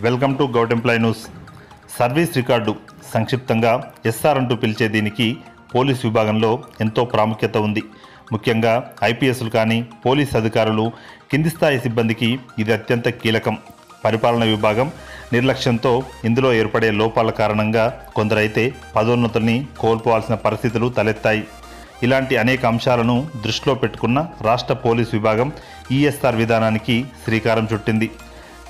Welcome to govt employ news. Service record సంక్షిప్తంగా SR అంటూ పిలిచే దీనికి పోలీస్ విభాగంలో ఎంతో ప్రాముఖ్యత ఉంది. ముఖ్యంగా ఐపీఎస్లు కానీ పోలీస్ అధికారులు కింది స్థాయి సిబ్బందికి ఇది అత్యంత కీలకం. పరిపాలన విభాగం నిర్లక్ష్యంతో ఇందులో ఏర్పడే లోపాల కారణంగా కొందరైతే పదోన్నతుల్ని కోల్పోవాల్సిన పరిస్థితులు తలెత్తాయి. ఇలాంటి అనేక అంశాలను దృష్టిలో పెట్టుకున్న రాష్ట్ర పోలీస్ విభాగం ఈఎస్ఆర్ విధానానికి శ్రీకారం చుట్టింది.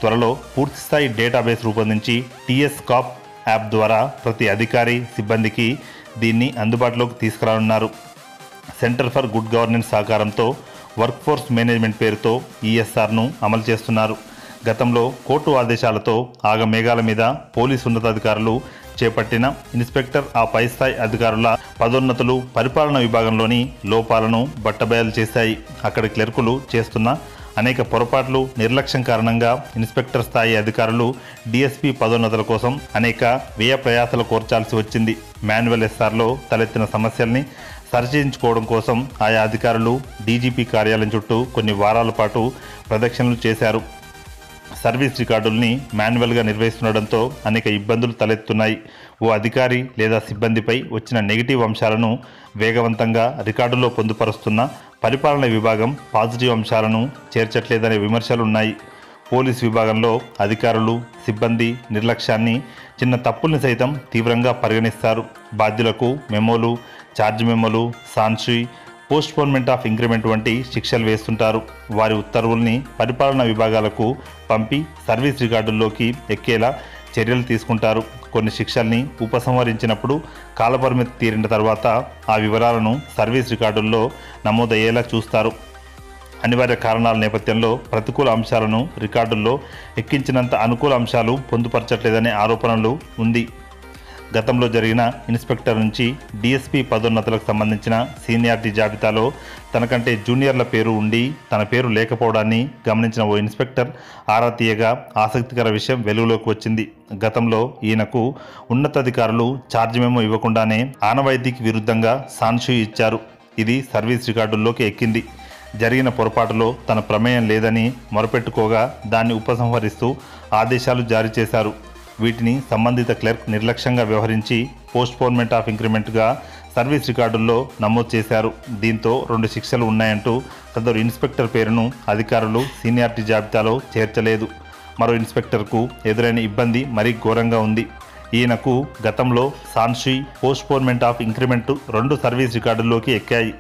త్వరలో పూర్తిస్థాయి డేటాబేస్ రూపొందించి టీఎస్ కాప్ యాప్ ద్వారా ప్రతి అధికారి సిబ్బందికి దీన్ని అందుబాటులోకి తీసుకురానున్నారు. సెంటర్ ఫర్ గుడ్ గవర్నెన్స్ సహకారంతో వర్క్ ఫోర్స్ మేనేజ్మెంట్ పేరుతో ఈఎస్ఆర్ను అమలు చేస్తున్నారు. గతంలో కోర్టు ఆదేశాలతో ఆగమేఘాల మీద పోలీసు ఉన్నతాధికారులు చేపట్టిన ఇన్స్పెక్టర్ ఆ పై స్థాయి అధికారుల పదోన్నతులు పరిపాలన విభాగంలోని లోపాలను బట్టబయలు చేశాయి. అక్కడి క్లర్కులు చేస్తున్న అనేక పొరపాట్లు నిర్లక్ష్యం కారణంగా ఇన్స్పెక్టర్ స్థాయి అధికారులు డిఎస్పీ పదోన్నతుల కోసం అనేక వ్యయ ప్రయాసాలు కోర్చాల్సి వచ్చింది. మాన్యువల్ ఎస్ఆర్లో తలెత్తిన సమస్యల్ని సరిచేయించుకోవడం కోసం ఆయా అధికారులు డీజీపీ కార్యాలయం చుట్టూ కొన్ని వారాల పాటు ప్రదక్షిణలు చేశారు. సర్వీస్ రికార్డుల్ని మాన్యువల్గా నిర్వహిస్తుండడంతో అనేక ఇబ్బందులు తలెత్తున్నాయి. ఓ అధికారి లేదా సిబ్బందిపై వచ్చిన నెగిటివ్ అంశాలను వేగవంతంగా రికార్డులో పొందుపరుస్తున్న పరిపాలన విభాగం పాజిటివ్ అంశాలను చేర్చట్లేదనే విమర్శలున్నాయి. పోలీస్ విభాగంలో అధికారులు సిబ్బంది నిర్లక్ష్యాన్ని చిన్న తప్పుల్ని సైతం తీవ్రంగా పరిగణిస్తారు. బాధ్యులకు మెమోలు ఛార్జ్ మెమోలు సాన్షి పోస్ట్పోన్మెంట్ ఆఫ్ ఇంక్రిమెంట్ వంటి శిక్షలు వేస్తుంటారు. వారి ఉత్తర్వుల్ని పరిపాలనా విభాగాలకు పంపి సర్వీస్ రికార్డుల్లోకి ఎక్కేలా చర్యలు తీసుకుంటారు. కొన్ని శిక్షల్ని ఉపసంహరించినప్పుడు కాలపరిమితి తీరిన తర్వాత ఆ వివరాలను సర్వీస్ రికార్డుల్లో నమోదయ్యేలా చూస్తారు. అనివార్య కారణాల నేపథ్యంలో ప్రతికూల అంశాలను రికార్డుల్లో ఎక్కించినంత అనుకూల అంశాలు పొందుపరచట్లేదనే ఆరోపణలు ఉంది. గతంలో జరిగిన ఇన్స్పెక్టర్ నుంచి డీఎస్పీ పదోన్నతులకు సంబంధించిన సీనియారిటీ జాబితాలో తనకంటే జూనియర్ల పేరు ఉండి తన పేరు లేకపోవడాన్ని గమనించిన ఓ ఇన్స్పెక్టర్ ఆరా తీయగా ఆసక్తికర విషయం వెలుగులోకి వచ్చింది. గతంలో ఈయనకు ఉన్నతాధికారులు ఛార్జ్ మేమో ఇవ్వకుండానే ఆనవాయితీకి విరుద్ధంగా సాన్షూ ఇచ్చారు. ఇది సర్వీస్ రికార్డుల్లోకి ఎక్కింది. జరిగిన పొరపాటులో తన ప్రమేయం లేదని మొరపెట్టుకోగా దాన్ని ఉపసంహరిస్తూ ఆదేశాలు జారీ చేశారు. వీటిని సంబంధిత క్లర్క్ నిర్లక్ష్యంగా వ్యవహరించి పోస్ట్పోన్మెంట్ ఆఫ్ ఇంక్రిమెంట్గా సర్వీస్ రికార్డుల్లో నమోదు చేశారు. దీంతో రెండు శిక్షలు ఉన్నాయంటూ సదరు ఇన్స్పెక్టర్ పేరును అధికారులు సీనియారిటీ జాబితాలో చేర్చలేదు. మరో ఇన్స్పెక్టర్కు ఎదురైన ఇబ్బంది మరీ ఘోరంగా ఉంది. ఈయనకు గతంలో సాన్షి పోస్ట్పోన్మెంట్ ఆఫ్ ఇంక్రిమెంట్ రెండు సర్వీస్ రికార్డుల్లోకి ఎక్కాయి.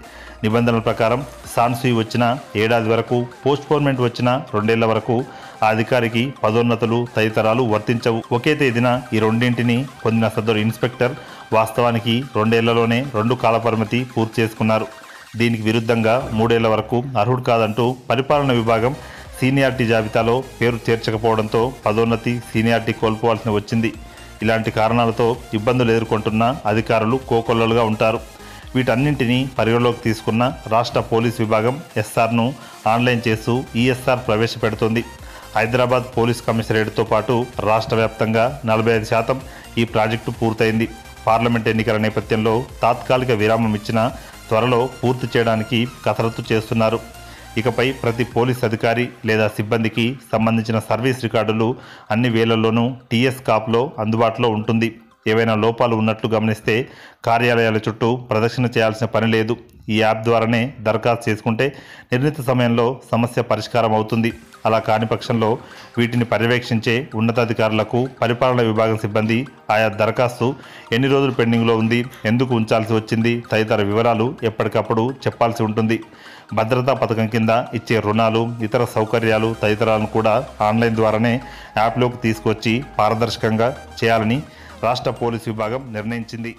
నిబంధనల ప్రకారం సాన్సీ వచ్చిన ఏడాది వరకు పోస్ట్పోన్మెంట్ వచ్చిన రెండేళ్ళ వరకు ఆ అధికారికి పదోన్నతులు తదితరాలు వర్తించవు. ఒకే తేదీన ఈ రెండింటిని పొందిన సదరు ఇన్స్పెక్టర్ వాస్తవానికి రెండేళ్ళలోనే రెండు కాలపరిమితి పూర్తి చేసుకున్నారు. దీనికి విరుద్ధంగా మూడేళ్ళ వరకు అర్హుడు కాదంటూ పరిపాలన విభాగం సీనియారిటీ జాబితాలో పేరు చేర్చకపోవడంతో పదోన్నతి సీనియారిటీ కోల్పోవాల్సి వచ్చింది. ఇలాంటి కారణాలతో ఇబ్బందులు ఎదుర్కొంటున్న అధికారులు కోకొల్లలుగా ఉంటారు. వీటన్నింటినీ పరిగణలోకి తీసుకున్న రాష్ట్ర పోలీస్ విభాగం ఎస్ఆర్ను ఆన్లైన్ చేస్తూ ఈఎస్ఆర్ ప్రవేశపెడుతోంది. హైదరాబాద్ పోలీస్ కమిషనరేట్తో పాటు రాష్ట్ర వ్యాప్తంగా నలభై ఐదు శాతం ఈ ప్రాజెక్టు పూర్తయింది. పార్లమెంట్ ఎన్నికల నేపథ్యంలో తాత్కాలిక విరామం ఇచ్చిన త్వరలో పూర్తి చేయడానికి కసరత్తు చేస్తున్నారు. ఇకపై ప్రతి పోలీస్ అధికారి లేదా సిబ్బందికి సంబంధించిన సర్వీస్ రికార్డులు అన్ని వేళల్లోనూ టీఎస్ కాప్లో అందుబాటులో ఉంటుంది. ఏవైనా లోపాలు ఉన్నట్లు గమనిస్తే కార్యాలయాల చుట్టూ ప్రదర్శన చేయాల్సిన పని లేదు. ఈ యాప్ ద్వారానే దరఖాస్తు చేసుకుంటే నిర్ణీత సమయంలో సమస్య పరిష్కారం అవుతుంది. అలా కాని పక్షంలో వీటిని పర్యవేక్షించే ఉన్నతాధికారులకు పరిపాలన విభాగం సిబ్బంది ఆయా దరఖాస్తు ఎన్ని రోజులు పెండింగ్లో ఉంది ఎందుకు ఉంచాల్సి వచ్చింది తదితర వివరాలు ఎప్పటికప్పుడు చెప్పాల్సి ఉంటుంది. భద్రతా పథకం కింద ఇచ్చే రుణాలు ఇతర సౌకర్యాలు తదితరాలను కూడా ఆన్లైన్ ద్వారానే యాప్లోకి తీసుకొచ్చి పారదర్శకంగా చేయాలని రాష్ట్ర పోలీసు విభాగం నిర్ణయించింది.